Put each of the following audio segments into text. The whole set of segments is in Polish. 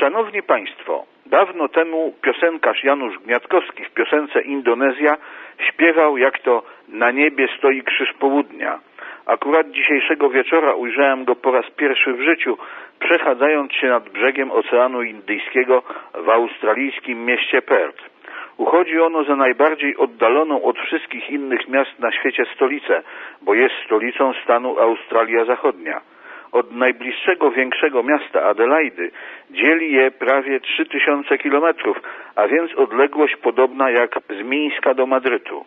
Szanowni Państwo, dawno temu piosenkarz Janusz Gniatkowski w piosence Indonezja śpiewał jak to na niebie stoi krzyż południa. Akurat dzisiejszego wieczora ujrzałem go po raz pierwszy w życiu, przechadzając się nad brzegiem Oceanu Indyjskiego w australijskim mieście Perth. Uchodzi ono za najbardziej oddaloną od wszystkich innych miast na świecie stolicę, bo jest stolicą stanu Australia Zachodnia. Od najbliższego większego miasta Adelaidy dzieli je prawie 3000 kilometrów, a więc odległość podobna jak z Mińska do Madrytu.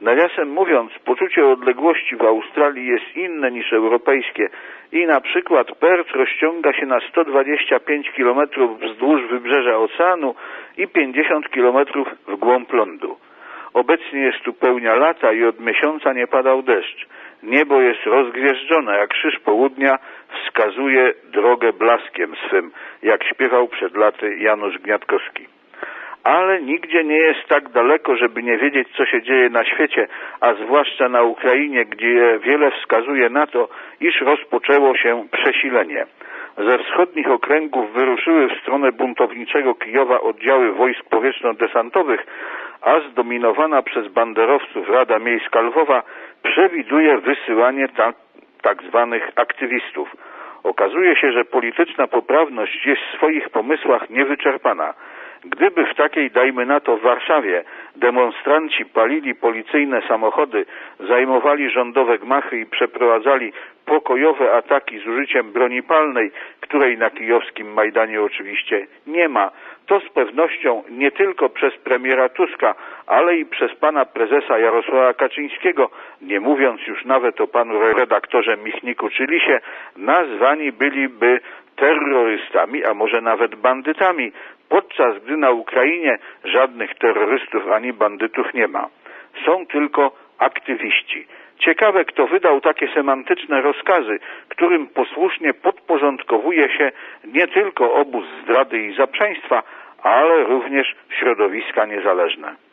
Nawiasem mówiąc, poczucie odległości w Australii jest inne niż europejskie i na przykład Perth rozciąga się na 125 km wzdłuż wybrzeża oceanu i 50 km w głąb lądu. Obecnie jest tu pełnia lata i od miesiąca nie padał deszcz. Niebo jest rozgwieżdżone, jak krzyż południa wskazuje drogę blaskiem swym, jak śpiewał przed laty Janusz Gniatkowski ale nigdzie nie jest tak daleko, żeby nie wiedzieć, co się dzieje na świecie, a zwłaszcza na Ukrainie, gdzie wiele wskazuje na to, iż rozpoczęło się przesilenie. Ze wschodnich okręgów wyruszyły w stronę buntowniczego Kijowa oddziały wojsk powietrzno-desantowych, a zdominowana przez banderowców Rada Miejska Lwowa przewiduje wysyłanie tak, tak zwanych aktywistów. Okazuje się, że polityczna poprawność jest w swoich pomysłach niewyczerpana. Gdyby w takiej, dajmy na to, w Warszawie demonstranci palili policyjne samochody, zajmowali rządowe gmachy i przeprowadzali pokojowe ataki z użyciem broni palnej, której na kijowskim Majdanie oczywiście nie ma, to z pewnością nie tylko przez premiera Tuska, ale i przez pana prezesa Jarosława Kaczyńskiego, nie mówiąc już nawet o panu redaktorze Michniku czy Lisie, nazwani byliby terrorystami, a może nawet bandytami, podczas gdy na Ukrainie żadnych terrorystów ani bandytów nie ma. Są tylko aktywiści. Ciekawe, kto wydał takie semantyczne rozkazy, którym posłusznie podporządkowuje się nie tylko obóz zdrady i zaprzeństwa, ale również środowiska niezależne.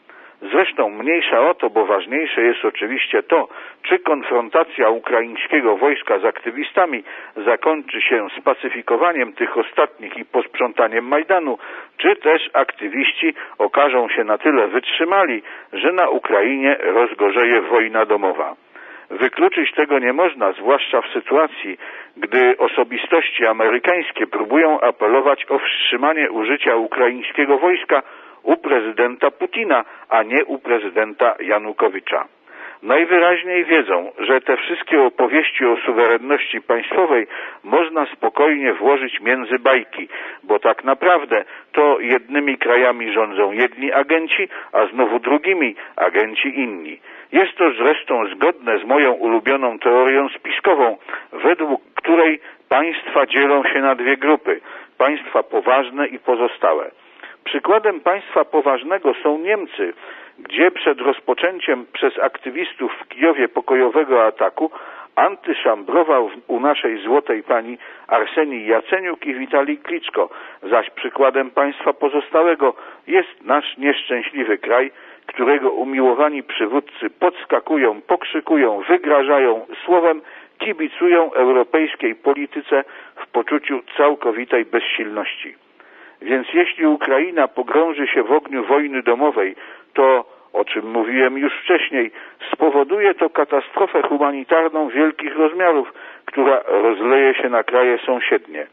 Zresztą mniejsza o to, bo ważniejsze jest oczywiście to, czy konfrontacja ukraińskiego wojska z aktywistami zakończy się spacyfikowaniem tych ostatnich i posprzątaniem Majdanu, czy też aktywiści okażą się na tyle wytrzymali, że na Ukrainie rozgorzeje wojna domowa. Wykluczyć tego nie można, zwłaszcza w sytuacji, gdy osobistości amerykańskie próbują apelować o wstrzymanie użycia ukraińskiego wojska u prezydenta Putina, a nie u prezydenta Janukowicza. Najwyraźniej wiedzą, że te wszystkie opowieści o suwerenności państwowej można spokojnie włożyć między bajki, bo tak naprawdę to jednymi krajami rządzą jedni agenci, a znowu drugimi agenci inni. Jest to zresztą zgodne z moją ulubioną teorią spiskową, według której państwa dzielą się na dwie grupy państwa poważne i pozostałe. Przykładem państwa poważnego są Niemcy, gdzie przed rozpoczęciem przez aktywistów w Kijowie pokojowego ataku antyszambrował u naszej złotej pani Arsenii Jaceniuk i Witalij Kliczko, zaś przykładem państwa pozostałego jest nasz nieszczęśliwy kraj, którego umiłowani przywódcy podskakują, pokrzykują, wygrażają, słowem kibicują europejskiej polityce w poczuciu całkowitej bezsilności. Więc jeśli Ukraina pogrąży się w ogniu wojny domowej, to, o czym mówiłem już wcześniej, spowoduje to katastrofę humanitarną wielkich rozmiarów, która rozleje się na kraje sąsiednie.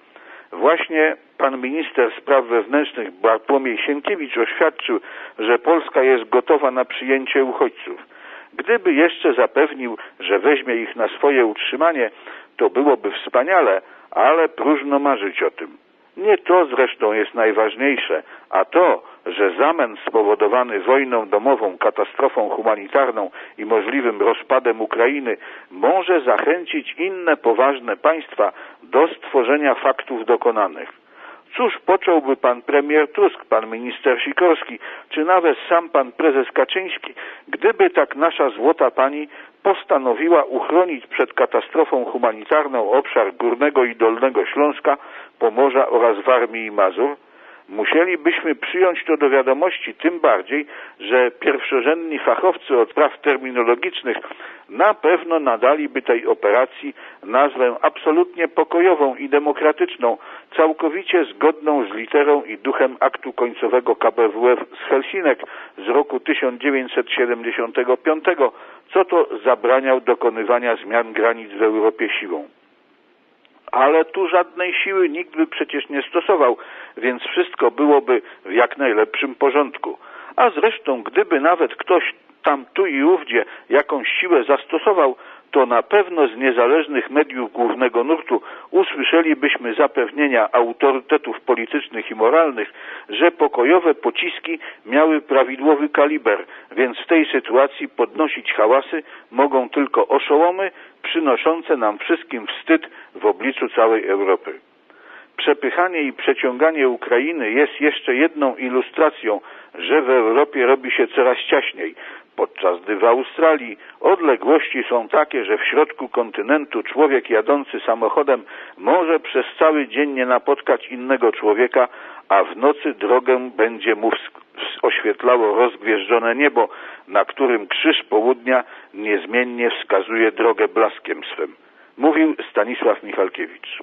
Właśnie pan minister spraw wewnętrznych Bartłomiej Sienkiewicz oświadczył, że Polska jest gotowa na przyjęcie uchodźców. Gdyby jeszcze zapewnił, że weźmie ich na swoje utrzymanie, to byłoby wspaniale, ale próżno marzyć o tym. Nie to zresztą jest najważniejsze, a to, że zamęt spowodowany wojną domową, katastrofą humanitarną i możliwym rozpadem Ukrainy może zachęcić inne poważne państwa do stworzenia faktów dokonanych. Cóż począłby pan premier Tusk, pan minister Sikorski, czy nawet sam pan prezes Kaczyński, gdyby tak nasza złota pani postanowiła uchronić przed katastrofą humanitarną obszar Górnego i Dolnego Śląska, Pomorza oraz Warmii i Mazur? Musielibyśmy przyjąć to do wiadomości, tym bardziej, że pierwszorzędni fachowcy od spraw terminologicznych na pewno nadaliby tej operacji nazwę absolutnie pokojową i demokratyczną, całkowicie zgodną z literą i duchem aktu końcowego KBWF z Helsinek z roku 1975, co to zabraniał dokonywania zmian granic w Europie siłą. Ale tu żadnej siły nikt by przecież nie stosował, więc wszystko byłoby w jak najlepszym porządku. A zresztą, gdyby nawet ktoś tam tu i ówdzie jakąś siłę zastosował, to na pewno z niezależnych mediów głównego nurtu usłyszelibyśmy zapewnienia autorytetów politycznych i moralnych, że pokojowe pociski miały prawidłowy kaliber, więc w tej sytuacji podnosić hałasy mogą tylko oszołomy przynoszące nam wszystkim wstyd w obliczu całej Europy. Przepychanie i przeciąganie Ukrainy jest jeszcze jedną ilustracją, że w Europie robi się coraz ciaśniej, podczas gdy w Australii odległości są takie, że w środku kontynentu człowiek jadący samochodem może przez cały dzień nie napotkać innego człowieka, a w nocy drogę będzie mu oświetlało rozgwieżdżone niebo, na którym krzyż południa niezmiennie wskazuje drogę blaskiem swym. Mówił Stanisław Michalkiewicz.